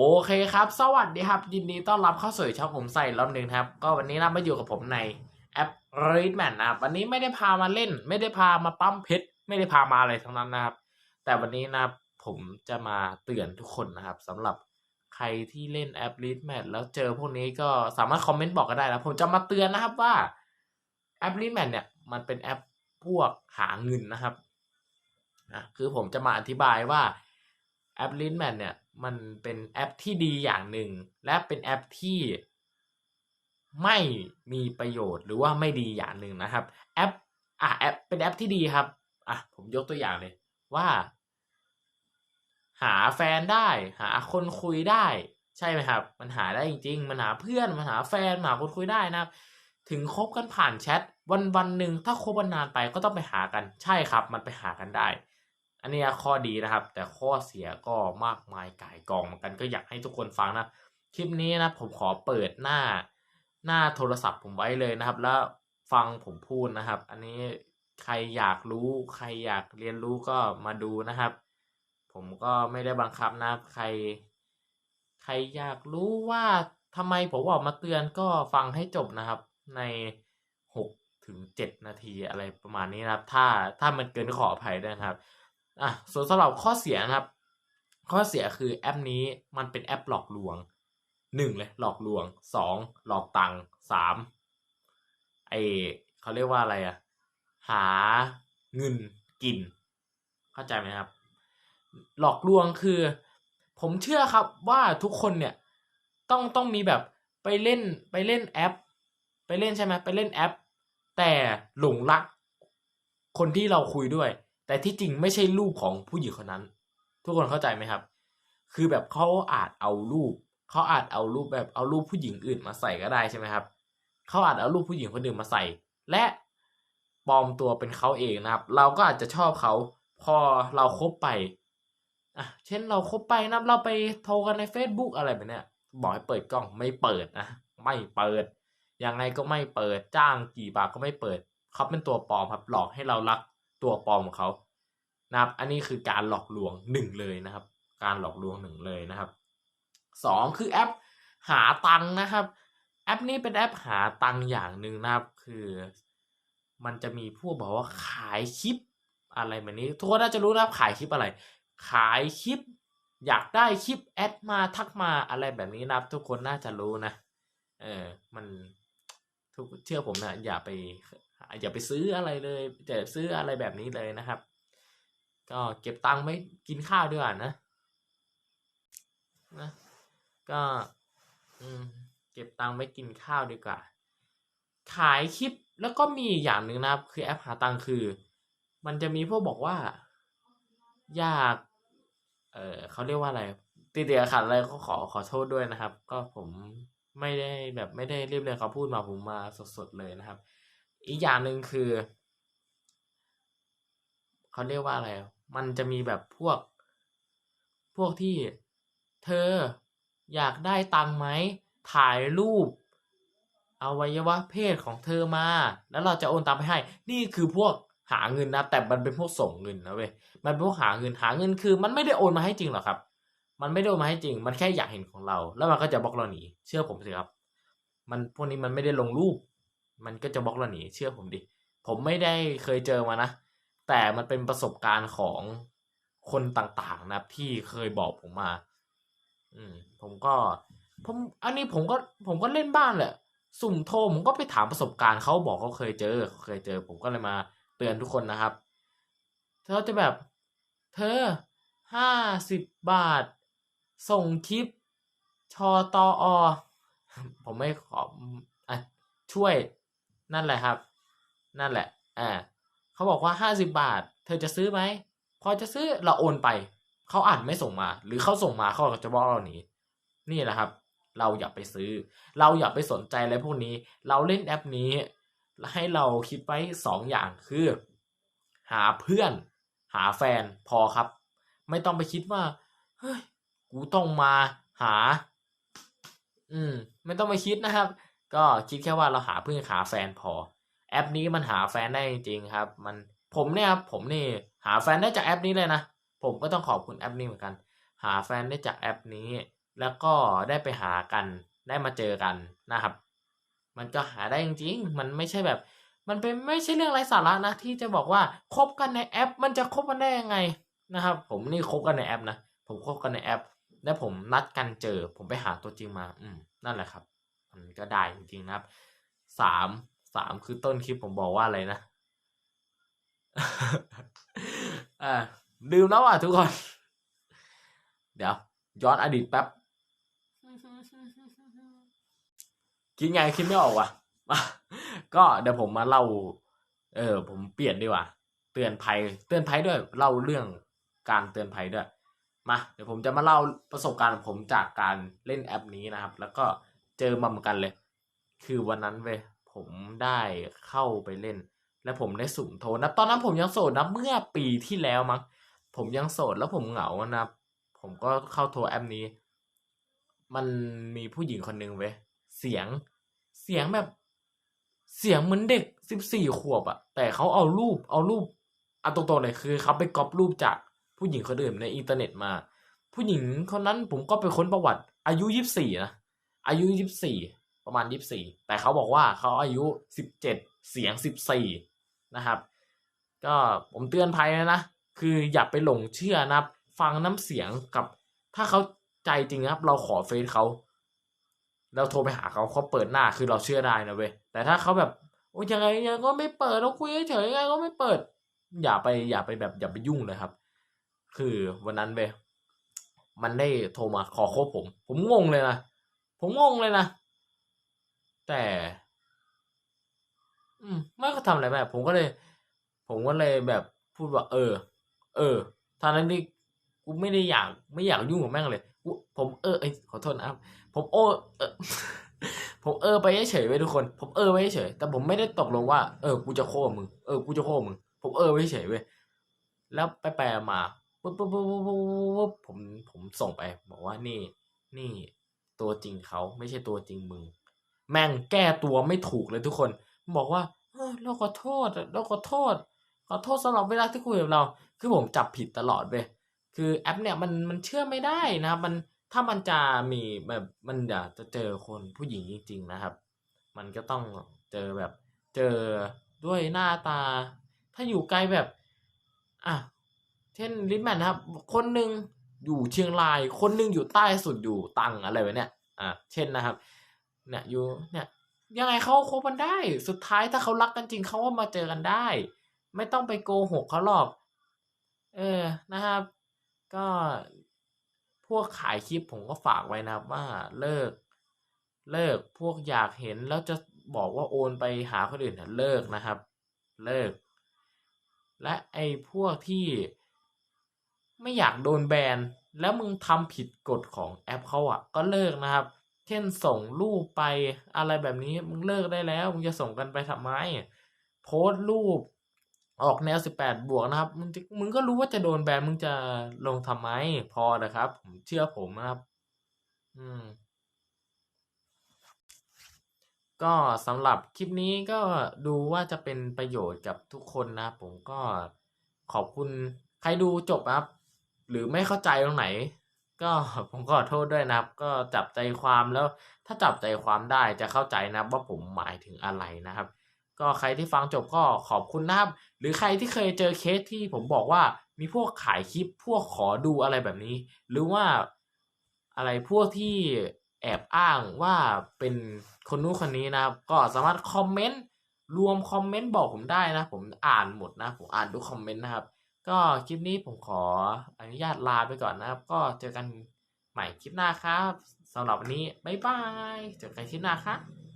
โอเคครับ สวัสดีครับ ยินดีต้อนรับเข้าสู่ช่องผมใส่รอบหนึ่งครับ ก็วันนี้นะมาอยู่กับผมในแอป r e a d m a n นะครับวันนี้ไม่ได้พามาเล่น ไม่ได้พามาปั๊มเพชรไม่ได้พามาอะไรทั้งนั้นนะครับ แต่วันนี้นะผมจะมาเตือนทุกคนนะครับสำหรับใครที่เล่นแอป r e a d m a n แล้วเจอพวกนี้ก็สามารถคอมเมนต์บอกกันได้นะผมจะมาเตือนนะครับว่าแอป r e a d m a n เนี่ยมันเป็นแอปพวกหาเงินนะครับอะคือผมจะมาอธิบายว่า แอป l i n m a n เนี่ยมันเป็นแอปที่ดีอย่างหนึ่ง และเป็นแอปที่ไม่มีประโยชน์หรือว่าไม่ดีอย่างหนึ่งนะครับ แอปอะแอปเป็นแอปที่ดีครับอะผมยกตัวอย่างเลยว่า หาแฟนได้ หาคนคุยได้ ใช่ไหมครับ มันหาได้จริง ๆ มันหาเพื่อนมันหาแฟนมันหาคนคุยได้นะครับ ถึงคบกันผ่านแชทวันวันหนึ่งถ้าคบกันนานไปก็ต้องไปหากัน ใช่ครับ มันไปหากันได้ อันนี้ข้อดีนะครับ แต่ข้อเสียก็มากมายก่ายกองเหมือนกันก็อยากให้ทุกคนฟังนะ คลิปนี้นะผมขอเปิดหน้าหน้าโทรศัพท์ผมไว้เลยนะครับ แล้วฟังผมพูดนะครับ อันนี้ใครอยากรู้ใครอยากเรียนรู้ก็มาดูนะครับ ผมก็ไม่ได้บังคับนะใคร ใครอยากรู้ว่าทำไมผมออกมาเตือนก็ฟังให้จบนะครับ ในหกถึงเจ็ดนาทีอะไรประมาณนี้นะครับ ถ้าถ้ามันเกินขออภัยด้วยนะครับ อะส่วนสำหรับข้อเสียนะครับ ข้อเสียคือแอปนี้มันเป็นแอปหลอกลวงหนึ่งเลยหลอกลวงสองหลอกตังค์สามไอเขาเรียกว่าอะไรอะหาเงินกิน เข้าใจไหมครับ หลอกลวงคือ ผมเชื่อครับว่าทุกคนเนี่ยต้องต้องมีแบบไปเล่นไปเล่นแอป ไปเล่นใช่ไหมไปเล่นแอป แต่หลงรักคนที่เราคุยด้วย แต่ที่จริงไม่ใช่รูปของผู้หญิงคนนั้น ทุกคนเข้าใจไหมครับ คือแบบเขาอาจเอารูปเขาอาจเอารูปแบบเอารูปผู้หญิงอื่นมาใส่ก็ได้ใช่ไหมครับเขาอาจเอารูปผู้หญิงคนอื่นมาใส่ และปลอมตัวเป็นเขาเองนะครับ เราก็อาจจะชอบเขาพอเราคบไปอะเช่นเราคบไปนะเราไปโทรกันใน Facebook อะไรแบบเนี้ยบอกให้เปิดกล้องไม่เปิดนะไม่เปิดยังไงก็ไม่เปิดจ้างกี่บาทก็ไม่เปิดเขาเป็นตัวปลอมครับหลอกให้เรารักตัวปลอมของเขา นะครับ อันนี้คือการหลอกลวงหนึ่งเลยนะครับ การหลอกลวงหนึ่งเลยนะครับสองคือแอปหาตังค์นะครับ แอปนี้เป็นแอปหาตังค์อย่างหนึ่งนะครับ คือ มันจะมีพวกบอกว่าขายคลิปอะไรแบบนี้ ทุกคนน่าจะรู้นะครับขายคลิปอะไร ขายคลิป อยากได้คลิปแอดมาทักมาอะไรแบบนี้นะครับ ทุกคนน่าจะรู้นะ เออมันทุกเชื่อผมนะอย่าไปอย่าไปซื้ออะไรเลยแต่ซื้ออะไรแบบนี้เลยนะครับ ก็เก็บตังค์ไว้กินข้าวด้วยนะนะ ก็อืมเก็บตังค์ไว้กินข้าวดีกว่า ขายคลิปแล้วก็มีอย่างหนึ่งนะครับ คือแอปหาตังค์คือ มันจะมีพวกบอกว่า อยาก เออเขาเรียกว่าอะไรตีเดียขาดอะไรก็ขอขอโทษด้วยนะครับ ก็ผมไม่ได้แบบไม่ได้เรียบเรียงเขาพูดมาผมมาสดๆเลยนะครับ อีกอย่างหนึ่งคือเขาเรียกว่าอะไร มันจะมีแบบพวก พวกที่เธออยากได้ตังไหมถ่ายรูปอวัยวะเพศของเธอมา แล้วเราจะโอนตังไปให้ นี่คือพวกหาเงินนะ แต่มันเป็นพวกส่งเงินนะเว้ยมันเป็นพวกหาเงินหาเงินคือ มันไม่ได้โอนมาให้จริงหรอกครับ มันไม่ได้โอนมาให้จริง มันแค่อยากเห็นของเรา แล้วมันก็จะบล็อกเราหนีเชื่อผมสิครับ มันพวกนี้มันไม่ได้ลงรูป มันก็จะบล็อกเราหนีเชื่อผมดิผมไม่ได้เคยเจอมานะ แต่มันเป็นประสบการณ์ของคนต่างๆนะครับ ที่เคยบอกผมมา อืม ผมก็ ผม อันนี้ผมก็ ผมก็เล่นบ้านแหละ สุ่มโทรผมก็ไปถามประสบการณ์เขาบอกเขาเคยเจอเขาเคยเจอ ผมก็เลยมาเตือนทุกคนนะครับเขาจะแบบ เธอห้าสิบบาท ส่งคลิปชอตออผมไม่ขออะช่วยนั่นแหละครับ นั่นแหละ อ่า เขาบอกว่าห้าสิบาท เธอจะซื้อไหม พอจะซื้อเราโอนไป เขาอ่านไม่ส่งมา หรือเขาส่งมาเขาจะบอกเราหนีนี่แหละครับ เราอย่าไปซื้อ เราอย่าไปสนใจอะไรพวกนี้ เราเล่นแอปนี้ ให้เราคิดไว้สองอย่างคือ หาเพื่อน หาแฟนพอครับ ไม่ต้องไปคิดว่าเฮ้ยกูต้องมาหา อืม ไม่ต้องไปคิดนะครับ ก็คิดแค่ว่าเราหาเพื่อนหาแฟนพอ แอปนี้มันหาแฟนได้จริงๆครับ มันผมเนี่ยครับผมนี่หาแฟนได้จากแอปนี้เลยนะผมก็ต้องขอบคุณแอปนี้เหมือนกัน หาแฟนได้จากแอปนี้ แล้วก็ได้ไปหากันได้มาเจอกันนะครับ มันก็หาได้จริงๆ มันไม่ใช่แบบ มันเป็นไม่ใช่เรื่องไร้สาระนะที่จะบอกว่าคบกันในแอป มันจะคบกันได้ยังไงนะครับ ผมนี่คบกันในแอปนะผมคบกันในแอป แล้วผมนัดกันเจอ ผมไปหาตัวจริงมา อืมนั่นแหละครับ มันก็ได้จริงๆนะครับสาม สามคือต้นคลิปผมบอกว่าอะไรนะ อ่าลืมแล้วอะทุกคน เดี๋ยว ย้อนอดีตแป๊บคิดไงคิดไม่ออกว่ะ ก็เดี๋ยวผมมาเล่า เออ ผมเปลี่ยนดีกว่า เตือนภัย เตือนภัยด้วย เล่าเรื่องการเตือนภัยด้วย มา เดี๋ยวผมจะมาเล่าประสบการณ์ผมจากการเล่นแอปนี้นะครับ แล้วก็เจอมาเหมือนกันเลย คือวันนั้นเว้ย ผมได้เข้าไปเล่น แล้วผมได้สุ่มโทรนะตอนนั้นผมยังโสดนะเมื่อปีที่แล้วมั้งผมยังโสดแล้วผมเหงานะผมก็เข้าโทรแอปนี้ มันมีผู้หญิงคนหนึ่งเว้ยเสียงเสียงแบบ เสียงเหมือนเด็กสิบสี่ขวบอะแต่เขาเอารูปเอารูปเอาตรงๆเลยคือเขาไปก๊อปรูปจากผู้หญิงคนอื่นในอินเทอร์เน็ตมา ผู้หญิงคนนั้นผมก็ไปค้นประวัติ อายุยี่สิบสี่นะอายุยี่สิบสี่ ประมาณยี่สิบสี่แต่เขาบอกว่าเขาอายุสิบเจ็ดเสียงสิบสี่นะครับ ก็ผมเตือนภัยนะ คืออย่าไปหลงเชื่อนะครับ ฟังน้ำเสียงกับ ถ้าเขาใจจริงนะครับ เราขอเฟซเขาเราโทรไปหาเขาเขาเปิดหน้าคือเราเชื่อได้นะเว้ยแต่ถ้าเขาแบบโอ้ยยังไงยังก็ไม่เปิดเราคุยเฉยๆยังไงก็ไม่เปิด อย่าไปอย่าไปแบบอย่าไปยุ่งเลยครับ คือวันนั้นเว้ยมันได้โทรมาขอคบผม ผมงงเลยนะผมงงเลยนะ แต่ อืมไม่ก็ทำอะไรแบบผมก็เลย ผมก็เลยแบบพูดว่า เออ เออทางนั้นนี่กูไม่ได้อยาก ไม่อยากยุ่งกับแม่งเลยกูผมเออเอยขอโทษนะครับ ผมโอเออ ผมเออไปเฉยๆไว้ทุกคน ผมเออไว้เฉยแต่ผมไม่ได้ตกลงว่าเออกูจะโค้มึงเออกูจะโค้มึงผมเออไว้เฉยเว้ยแล้วไปแปลมาปุ๊บปุ๊บปุ๊บปุ๊บปุ๊บผมผมส่งไป บอกว่านี่ นี่ตัวจริงเขาไม่ใช่ตัวจริงมึง แม่งแก้ตัวไม่ถูกเลยทุกคน บอกว่าเราขอโทษเราขอโทษ ขอโทษสำหรับเวลาที่คุยกับเรา คือผมจับผิดตลอดเว้ยคือแอปเนี่ยมันมันเชื่อไม่ได้นะมันถ้ามันจะมีแบบมันอยากจะเจอคนผู้หญิงจริง ๆ นะครับ มันก็ต้องเจอแบบเจอด้วยหน้าตา ถ้าอยู่ไกลแบบ อะเช่นลิทแมนนะครับ คนหนึ่งอยู่เชียงราย คนหนึ่งอยู่ใต้สุดอยู่ตังอะไรแบบเนี้ยอะเช่นนะครับ เนี่ยอยู่เนี่ยยังไงเขาคบกันได้ สุดท้ายถ้าเขารักกันจริงเขาก็มาเจอกันได้ ไม่ต้องไปโกหกเขาหรอก เออนะครับ ก็พวกขายคลิปผมก็ฝากไว้นะว่าเลิก เลิกพวกอยากเห็นแล้วจะบอกว่าโอนไปหาคนอื่นเลิกนะครับ เลิก และไอ้พวกที่ไม่อยากโดนแบนแล้วมึงทำผิดกฎของแอปเขาอะก็เลิกนะครับ เช่นส่งรูปไปอะไรแบบนี้มึงเลิกได้แล้วมึงจะส่งกันไปทำไม โพสต์รูปออกแนวสิบแปดบวกนะครับ มึงมึงก็รู้ว่าจะโดนแบนมึงจะลงทำไม พอนะครับ ผมเชื่อผมนะครับ อืม ก็สำหรับคลิปนี้ก็ดูว่าจะเป็นประโยชน์กับทุกคนนะครับผมก็ขอบคุณใครดูจบครับ หรือไม่เข้าใจตรงไหน ก็ผมก็ขอโทษด้วยนะครับ ก็จับใจความแล้ว ถ้าจับใจความได้จะเข้าใจนะครับว่าผมหมายถึงอะไรนะครับ ก็ใครที่ฟังจบก็ขอบคุณนะครับ หรือใครที่เคยเจอเคสที่ผมบอกว่ามีพวกขายคลิปพวกขอดูอะไรแบบนี้ หรือว่าอะไรพวกที่แอบอ้างว่าเป็นคนนู้นคนนี้นะครับ ก็สามารถคอมเมนต์รวมคอมเมนต์บอกผมได้นะ ผมอ่านหมดนะ ผมอ่านทุกคอมเมนต์นะครับ ก็คลิปนี้ผมขออนุญาตลาไปก่อนนะครับ ก็เจอกันใหม่คลิปหน้าครับสำหรับวันนี้บ๊ายบายเจอกันคลิปหน้าครับ